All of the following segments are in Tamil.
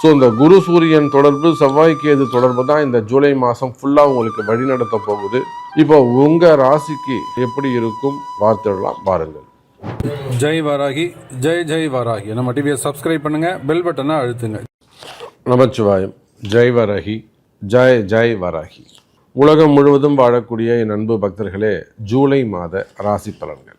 ஸோ இந்த குரு சூரியன் தொடர்பு செவ்வாய் கேது தொடர்பு தான் இந்த ஜூலை மாதம் ஃபுல்லாக உங்களுக்கு வழிநடத்த போகுது. இப்போ உங்கள் ராசிக்கு எப்படி இருக்கும்? பார்த்துடலாம் பாருங்கள் ஜெய் வாராகி ஜெய் ஜெய் வாராகி. நம்ம டிவியை சப்ஸ்கிரைப் பண்ணுங்க பெல் பட்டனை அழுத்துங்க. நமச்சிவாயம் ஜெய் வரஹி ஜெய் ஜெய் வராகி. உலகம் முழுவதும் வாழக்கூடிய என் அன்பு பக்தர்களே ஜூலை மாத ராசி பலன்கள்.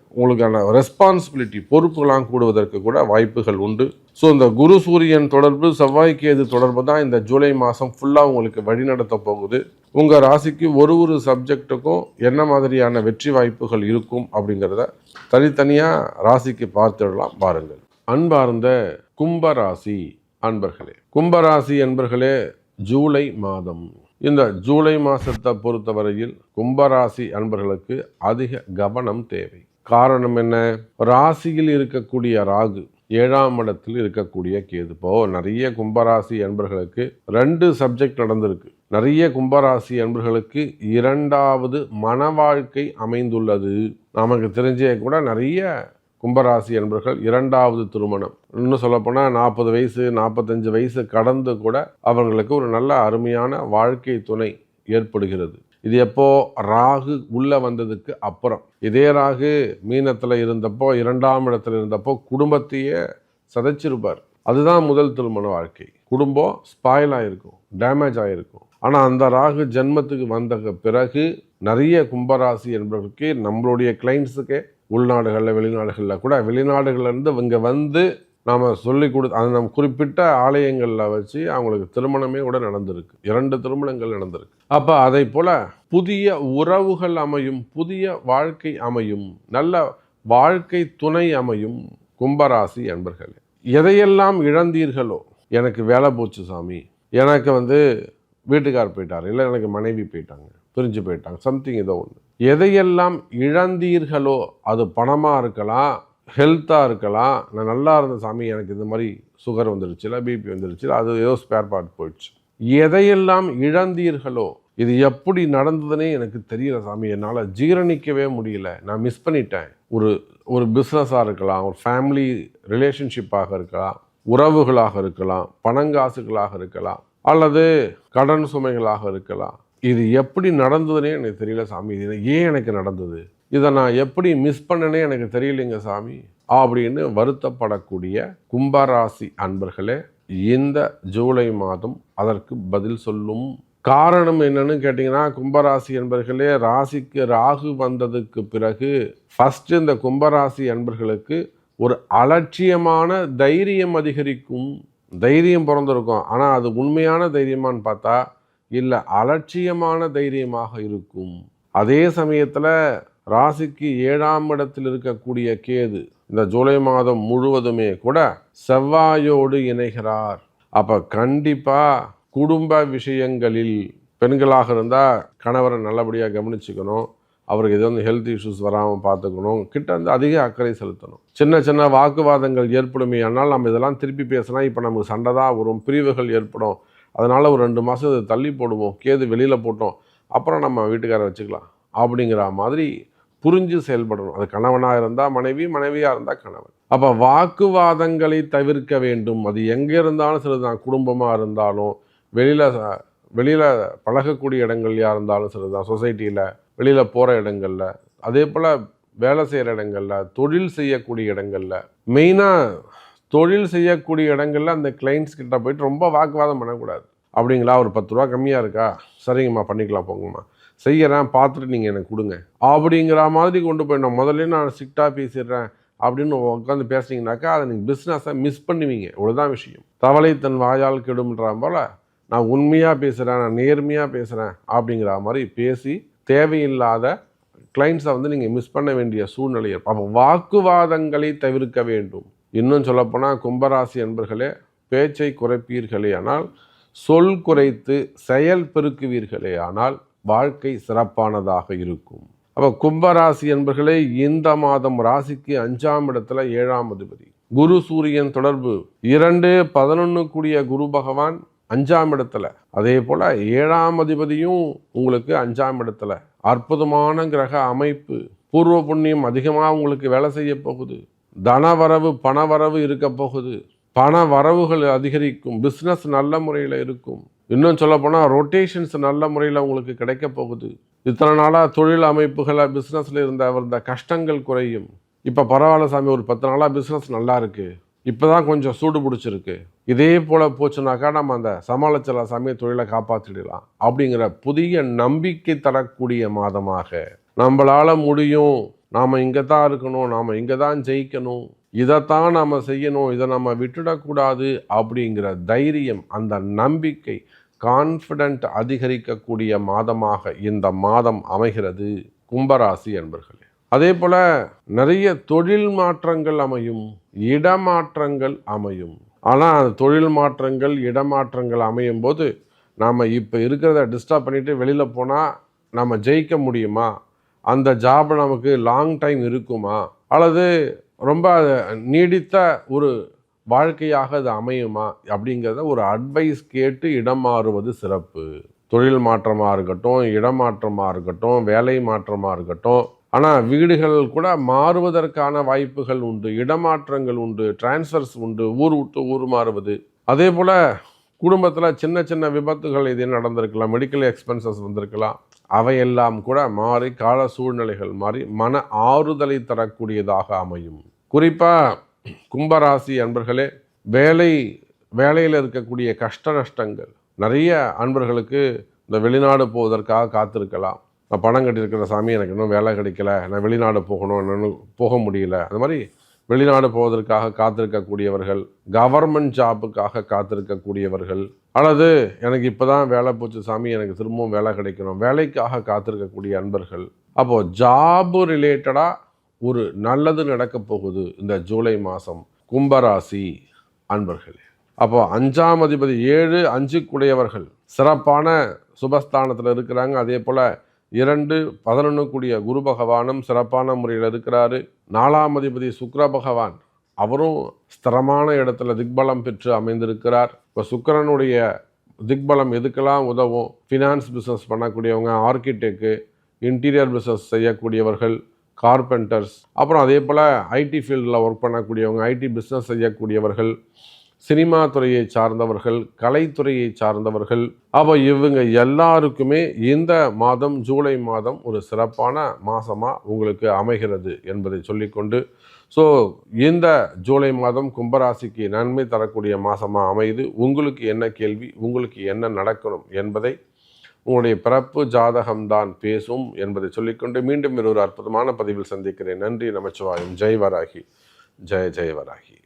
உங்களுக்கான ரெஸ்பான்சிபிலிட்டி பொறுப்புகளாம் கூடுவதற்கு கூட வாய்ப்புகள் உண்டு. ஸோ இந்த குரு சூரியன் தொடர்பு செவ்வாய்க்கு எது தொடர்பு தான் இந்த ஜூலை மாதம் ஃபுல்லாக உங்களுக்கு வழிநடத்த போகுது. உங்கள் ராசிக்கு ஒரு ஒரு சப்ஜெக்ட்டுக்கும் என்ன மாதிரியான வெற்றி வாய்ப்புகள் இருக்கும் அப்படிங்கிறத தனித்தனியாக ராசிக்கு பார்த்துடலாம் பாருங்கள். அன்பார்ந்த கும்பராசி அன்பர்களே கும்பராசி அன்பர்களே ஜூலை மாதம். இந்த ஜூலை மாதத்தை பொறுத்தவரையில் கும்பராசி அன்பர்களுக்கு அதிக கவனம் தேவை. காரணம் என்ன? ராசியில் இருக்கக்கூடிய ராகு ஏழாம் இடத்தில் இருக்கக்கூடிய கேது. இப்போ நிறைய கும்பராசி அன்பர்களுக்கு ரெண்டு சப்ஜெக்ட் நடந்திருக்கு. நிறைய கும்பராசி அன்பர்களுக்கு இரண்டாவது மன வாழ்க்கை அமைந்துள்ளது. நமக்கு தெரிஞ்சே கூட நிறைய கும்பராசி என்பர்கள் இரண்டாவது திருமணம். இன்னும் சொல்லப்போனால் நாற்பது வயசு நாற்பத்தஞ்சு வயசு கடந்து கூட அவர்களுக்கு ஒரு நல்ல அருமையான வாழ்க்கை துணை ஏற்படுகிறது. இது எப்போ? ராகு உள்ளே வந்ததுக்கு அப்புறம். இதே ராகு மீனத்தில் இருந்தப்போ இரண்டாம் இடத்துல இருந்தப்போ குடும்பத்தையே சதைச்சிருப்பார். அதுதான் முதல் திருமண வாழ்க்கை. குடும்பம் ஸ்பாயில் ஆகிருக்கும் டேமேஜ் ஆகிருக்கும் ஆனால் அந்த ராகு ஜென்மத்துக்கு வந்த பிறகு நிறைய கும்பராசி என்பவர்களுக்கு நம்மளுடைய கிளைண்ட்ஸுக்கே உள்நாடுகளில் வெளிநாடுகளில் கூட வெளிநாடுகள்லேருந்து இங்கே வந்து நாம் சொல்லி கொடு அது நம்ம குறிப்பிட்ட ஆலயங்களில் வச்சு அவங்களுக்கு திருமணமே கூட நடந்திருக்கு. இரண்டு திருமணங்கள் நடந்திருக்கு. அப்போ அதை போல் புதிய உறவுகள் அமையும் புதிய வாழ்க்கை அமையும் நல்ல வாழ்க்கை துணை அமையும் கும்பராசி அன்பர்களே. எதையெல்லாம் இழந்தீர்களோ? எனக்கு வேலை போச்சு சாமி. எனக்கு வந்து வீட்டுக்கார் போயிட்டார். இல்லை எனக்கு மனைவி போயிட்டாங்க. பிரிஞ்சு போயிட்டாங்க. சம்திங் ஏதோ ஒன்று எதையெல்லாம் இழந்தீர்களோ? அது பணமாக இருக்கலாம் ஹெல்த்தாக இருக்கலாம். நான் நல்லா இருந்த சாமி எனக்கு இந்த மாதிரி சுகர் வந்துருச்சு பிபி வந்துருச்சு அது ஏதோ ஸ்பேர் பார்ட் போயிடுச்சு. எதையெல்லாம் இழந்தீர்களோ இது எப்படி நடந்ததுன்னே எனக்கு தெரியல சாமி. என்னால் ஜீரணிக்கவே முடியல. நான் மிஸ் பண்ணிட்டேன். ஒரு ஒரு பிஸ்னஸாக இருக்கலாம் ஒரு ஃபேமிலி ரிலேஷன்ஷிப்பாக இருக்கலாம் உறவுகளாக இருக்கலாம் பணங்காசுகளாக இருக்கலாம் அல்லது கடன் சுமைகளாக இருக்கலாம். இது எப்படி நடந்ததுன்னே எனக்கு தெரியல சாமி. இது ஏன் எனக்கு நடந்தது? இதை நான் எப்படி மிஸ் பண்ணனே எனக்கு தெரியலைங்க சாமி. அப்படின்னு வருத்தப்படக்கூடிய கும்பராசி அன்பர்களே இந்த ஜூலை மாதம் அதற்கு பதில் சொல்லும் காரணம் என்னன்னு கேட்டிங்கன்னா கும்பராசி என்பர்களே ராசிக்கு ராகு வந்ததுக்கு பிறகு ஃபஸ்ட்டு இந்த கும்பராசி அன்பர்களுக்கு ஒரு அலட்சியமான தைரியம் அதிகரிக்கும். தைரியம் பிறந்திருக்கும். ஆனால் அது உண்மையான தைரியமான்னு பார்த்தா இல்லை அலட்சியமான தைரியமாக இருக்கும். அதே சமயத்தில் ராசிக்கு ஏழாம் இடத்தில் இருக்கக்கூடிய கேது இந்த ஜூலை மாதம் முழுவதுமே கூட செவ்வாயோடு இணைகிறார். அப்போ கண்டிப்பாக குடும்ப விஷயங்களில் பெண்களாக இருந்தால் கணவரை நல்லபடியாக கவனிச்சுக்கணும். அவருக்கு எது வந்து ஹெல்த் இஷ்யூஸ் வராமல் பார்த்துக்கணும். கிட்ட வந்து அதிக அக்கறை செலுத்தணும். சின்ன சின்ன வாக்குவாதங்கள் ஏற்படுமே ஆனால் நம்ம இதெல்லாம் திருப்பி பேசினா இப்போ நமக்கு சண்டை தான் வரும் பிரிவுகள் ஏற்படும். அதனால் ஒரு ரெண்டு மாதம் இதை தள்ளி போடுவோம். கேது வெளியில் போட்டோம். அப்புறம் நம்ம வீட்டுக்காரை வச்சுக்கலாம். அப்படிங்கிற மாதிரி புரிஞ்சு செயல்படணும். அது கணவனாக இருந்தால் மனைவி மனைவியாக இருந்தால் கணவன். அப்போ வாக்குவாதங்களை தவிர்க்க வேண்டும். அது எங்கே இருந்தாலும் சரிதான் குடும்பமாக இருந்தாலும் வெளியில் வெளியில் பழகக்கூடிய இடங்கள்லையாக இருந்தாலும் சரிதான் சொசைட்டியில் வெளியில் போகிற இடங்களில் அதே போல் வேலை செய்கிற இடங்களில் தொழில் செய்யக்கூடிய இடங்களில். மெயினாக தொழில் செய்யக்கூடிய இடங்களில் அந்த கிளைண்ட்ஸ் கிட்ட போயிட்டு ரொம்ப வாக்குவாதம் பண்ணக்கூடாது. அப்படிங்களா? ஒரு பத்து ரூபா கம்மியாக இருக்கா? சரிங்கம்மா பண்ணிக்கலாம் போங்கம்மா. செய்கிறேன் பார்த்துட்டு நீங்கள் எனக்கு கொடுங்க. அப்படிங்கிற மாதிரி கொண்டு போயிடணும் முதல்ல நான் ஸ்ட்ரிக்டாக பேசிடுறேன் அப்படின்னு உட்காந்து பேசுனீங்கனாக்கா அதை நீங்கள் பிஸ்னஸை மிஸ் பண்ணுவீங்க. இவ்வளோதான் விஷயம். தவளை தன் வாயால் கெடும்ன்ற போல் நான் உண்மையாக பேசுகிறேன் நான் நேர்மையாக பேசுகிறேன் அப்படிங்கிற மாதிரி பேசி தேவையில்லாத கிளைண்ட்ஸை வந்து நீங்கள் மிஸ் பண்ண வேண்டிய சூழ்நிலை அப்போ வாக்குவாதங்களை தவிர்க்க வேண்டும். இன்னும் சொல்லப்போனால் கும்பராசி என்பர்களே பேச்சை குறைப்பீர்களே ஆனால் சொல் குறைத்து செயல் பெருக்குவீர்களே ஆனால் வாழ்க்கை சிறப்பானதாக இருக்கும். அப்போ கும்பராசி என்பர்களே இந்த மாதம் ராசிக்கு அஞ்சாம் இடத்துல ஏழாம் அதிபதி. குரு சூரியன் தொடர்பு. இரண்டு பதினொன்று கூடிய குரு பகவான் அஞ்சாம் இடத்துல. அதே போல் ஏழாம் அதிபதியும் உங்களுக்கு அஞ்சாம் இடத்துல. அற்புதமான கிரக அமைப்பு. பூர்வ புண்ணியம் அதிகமாக உங்களுக்கு வேலை செய்ய போகுது. தனவரவு பணவரவு இருக்க போகுது. பண வரவுகள் அதிகரிக்கும். பிஸ்னஸ் நல்ல முறையில் இருக்கும். இன்னும் சொல்லப்போனால் ரொட்டேஷன்ஸ் நல்ல முறையில் உங்களுக்கு கிடைக்க போகுது. இத்தனை நாளாக தொழில் அமைப்புகளை பிஸ்னஸில் இருந்த இருந்த கஷ்டங்கள் குறையும். இப்போ பரவாயில்ல சாமி ஒரு பத்து நாளாக பிஸ்னஸ் நல்லா இருக்குது இப்போ தான் கொஞ்சம் சூடு பிடிச்சிருக்கு. இதே போல் போச்சுனாக்கா நம்ம அந்த சமாளிச்சல சாமி தொழிலை காப்பாற்றிடலாம் அப்படிங்கிற புதிய நம்பிக்கை தரக்கூடிய மாதமாக. நம்மளால் முடியும். நாம் இங்கே தான் இருக்கணும் நாம் இங்கே தான் ஜெயிக்கணும். இதைத்தான் நாம் செய்யணும் இதை நம்ம விட்டுடக்கூடாது அப்படிங்கிற தைரியம் அந்த நம்பிக்கை கான்ஃபிடென்ட் அதிகரிக்கக்கூடிய மாதமாக இந்த மாதம் அமைகிறது கும்பராசி என்பர்களே அதே போல் நிறைய தொழில் மாற்றங்கள் அமையும் இடமாற்றங்கள் அமையும். ஆனால் அந்த தொழில் மாற்றங்கள் இடமாற்றங்கள் அமையும் போது நாம் இப்போ இருக்கிறத டிஸ்டர்ப் பண்ணிவிட்டு வெளியில் போனால் நம்ம ஜெயிக்க முடியுமா? அந்த ஜாப் நமக்கு லாங் டைம் இருக்குமா? அல்லது ரொம்ப நீடித்த ஒரு வாழ்க்கையாக அது அமையுமா அப்படிங்கிறத ஒரு அட்வைஸ் கேட்டு இடம் மாறுவது சிறப்பு. தொழில் மாற்றமாக இருக்கட்டும் இடமாற்றமாக இருக்கட்டும் வேலை மாற்றமாக இருக்கட்டும். ஆனால் வீடுகள் கூட மாறுவதற்கான வாய்ப்புகள் உண்டு இடமாற்றங்கள் உண்டு டிரான்ஸ்ஃபர்ஸ் உண்டு ஊர் விட்டு ஊர் மாறுவது. அதே போல் குடும்பத்தில் சின்ன சின்ன விபத்துகள் இது நடந்திருக்கலாம் மெடிக்கல் எக்ஸ்பென்சஸ் வந்திருக்கலாம். அவையெல்லாம் கூட மாறி கால சூழ்நிலைகள் மாறி மன ஆறுதலை தரக்கூடியதாக அமையும். குறிப்பாக கும்பராசி அன்பர்களே வேலை வேலையில் இருக்கக்கூடிய கஷ்ட நஷ்டங்கள். நிறைய அன்பர்களுக்கு இந்த வெளிநாடு போவதற்காக காத்திருக்கலாம். நான் பணம் கட்டியிருக்கிற சாமி எனக்கு இன்னும் வேலை கிடைக்கல. நான் வெளிநாடு போகணும் இன்னும் போக முடியல. அந்த மாதிரி வெளிநாடு போவதற்காக காத்திருக்கக்கூடியவர்கள் கவர்மெண்ட் ஜாபுக்காக காத்திருக்கக்கூடியவர்கள் அல்லது எனக்கு இப்போ தான் வேலை போச்சு சாமி எனக்கு திரும்பவும் வேலை கிடைக்கணும் வேலைக்காக காத்திருக்கக்கூடிய அன்பர்கள். அப்போது ஜாபு ரிலேட்டடாக ஒரு நல்லது நடக்கப் போகுது இந்த ஜூலை மாதம். கும்பராசி அன்பர்களே அப்போ அஞ்சாம் அதிபதி ஏழு அஞ்சுக்குடையவர்கள். சிறப்பான சுபஸ்தானத்தில் இருக்கிறாங்க. அதே போல் இரண்டு பதினொன்று கூடிய குரு பகவானும் சிறப்பான முறையில் இருக்கிறாரு. நாலாம் அதிபதி சுக்கர பகவான் அவரும் ஸ்திரமான இடத்துல திக்பலம் பெற்று அமைந்திருக்கிறார். இப்போ சுக்கரனுடைய திக்பலம் எதுக்கெல்லாம் உதவும்? ஃபினான்ஸ் பிஸ்னஸ் பண்ணக்கூடியவங்க ஆர்கிடெக்கு இன்டீரியர் பிஸ்னஸ் செய்யக்கூடியவர்கள் கார்பெண்டர்ஸ் அப்புறம் அதே போல் ஐடி ஃபீல்டில் ஒர்க் பண்ணக்கூடியவங்க ஐடி பிஸ்னஸ் செய்யக்கூடியவர்கள் சினிமா துறையை சார்ந்தவர்கள் கலைத்துறையை சார்ந்தவர்கள். அப்போ இவங்க எல்லாருக்குமே இந்த மாதம் ஜூலை மாதம் ஒரு சிறப்பான மாதமாக உங்களுக்கு அமைகிறது என்பதை சொல்லிக்கொண்டு ஸோ இந்த ஜூலை மாதம் கும்பராசிக்கு நன்மை தரக்கூடிய மாதமாக அமையுது. உங்களுக்கு என்ன கேள்வி உங்களுக்கு என்ன நடக்கணும் என்பதை உங்களுடைய பிறப்பு ஜாதகம்தான் பேசும் என்பதை சொல்லிக்கொண்டு மீண்டும் ஒரு அற்புதமான பதிவில் சந்திக்கிறேன். நன்றி நமச்சிவாயம். ஜெய் வராகி ஜெய ஜெய வராகி